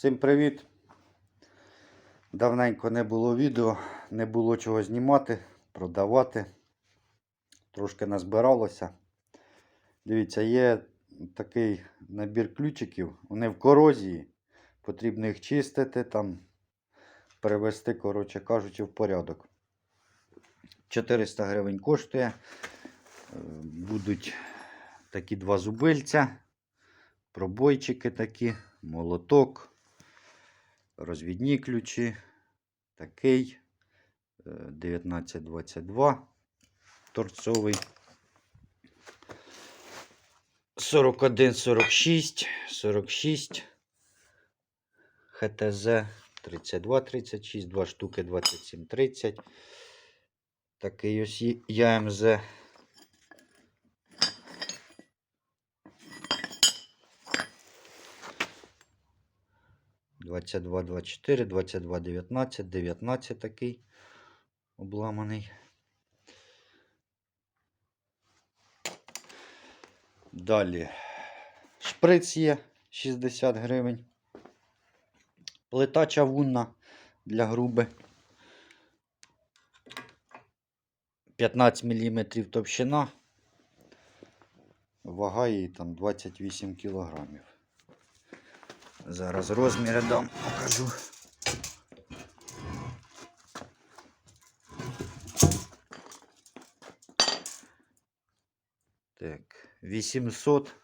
Всім привіт! Давненько не було відео, не було чого знімати, продавати. Трошки назбиралося. Дивіться, є такий набір ключиків. Вони в корозії. Потрібно їх чистити, там привести, коротше кажучи, в порядок. 400 гривень коштує. Е, Будуть такі два зубильця, пробойчики такі, молоток, розвідні ключі, такий е, 1922 торцовий. 41, 46, 46, ХТЗ 32, 36, 2 штуки 27, 30. Такий ось ЯМЗ. Двадцять два, двадцять чотири, двадцять два, дев'ятнадцять, дев'ятнадцять такий обламаний. Далі шприц є 60 гривень. Плита чавунна для груби. 15 мм товщина. Вага її там 28 кілограмів. Зараз розміри дам, покажу. Так, 800.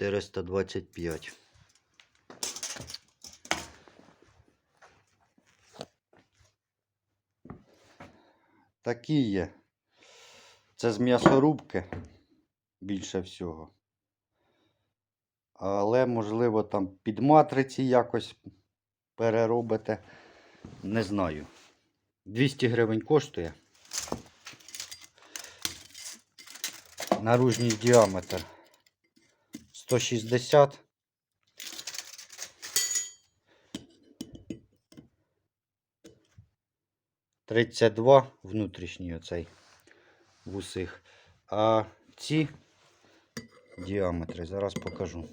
425. Такі є. Це з м'ясорубки більше всього. Але, можливо, там під матриці якось переробите. Не знаю. 200 гривень коштує. Наружній діаметр 160. Тридцять два внутрішній оцей в усіх. А ці діаметри зараз покажу.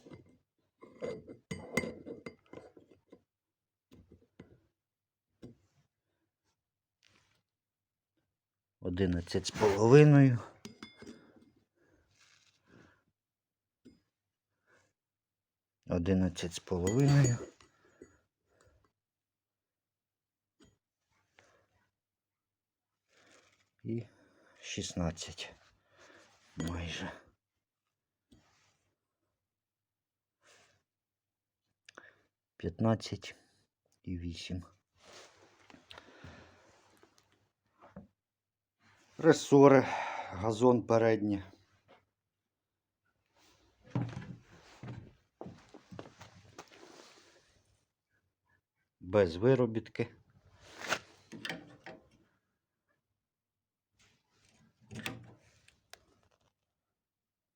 Одинадцять з половиною. Одинадцять з половиною. І 16 майже. П'ятнадцять і вісім. Ресори, газон передній. Без виробітки.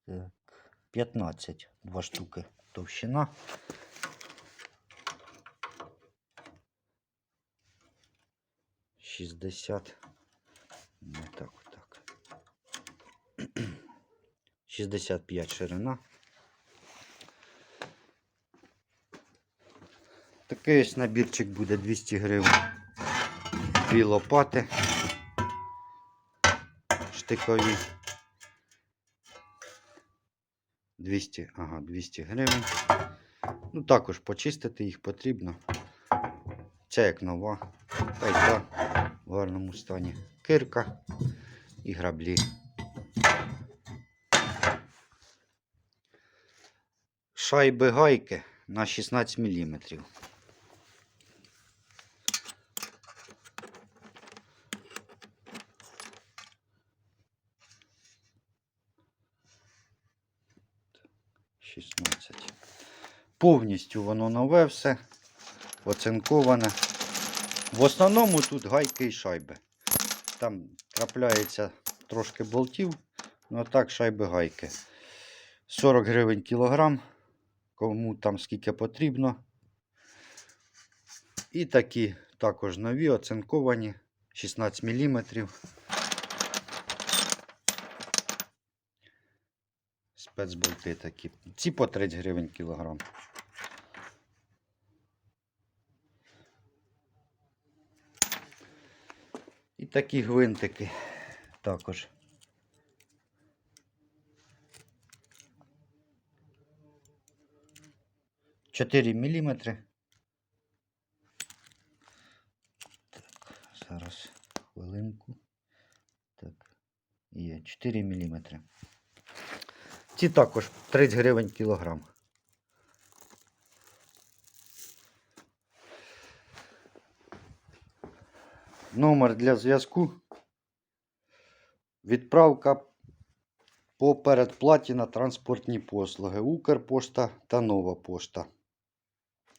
Так, 15, два штуки товщина. Шістдесят. Не так, так. 65 ширина. Такий ось набірчик буде 200 гривень. Дві лопати. Штикові. 200, ага, 200 гривень. Ну, також почистити їх потрібно. Це як нова. Та в гарному стані. Кирка і граблі. Шайби гайки на 16 мм. Повністю воно нове все, оцинковане. В основному тут гайки і шайби. Там трапляється трошки болтів, ну так шайби гайки. 40 гривень кілограм, кому там скільки потрібно. І такі також нові, оцинковані 16 мм. Спецболти такі. Ці по 30 гривень кілограм. Такі гвинтики також. Чотири міліметри. Так, зараз хвилинку. Так, є 4 міліметри. Ці також 30 гривень кілограм. Номер для зв'язку. Відправка по передплаті на транспортні послуги. Укрпошта та нова пошта.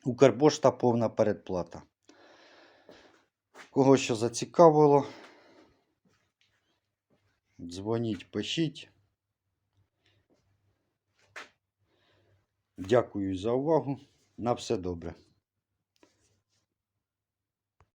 Укрпошта повна передплата. Кого що зацікавило, дзвоніть, пишіть. Дякую за увагу. На все добре.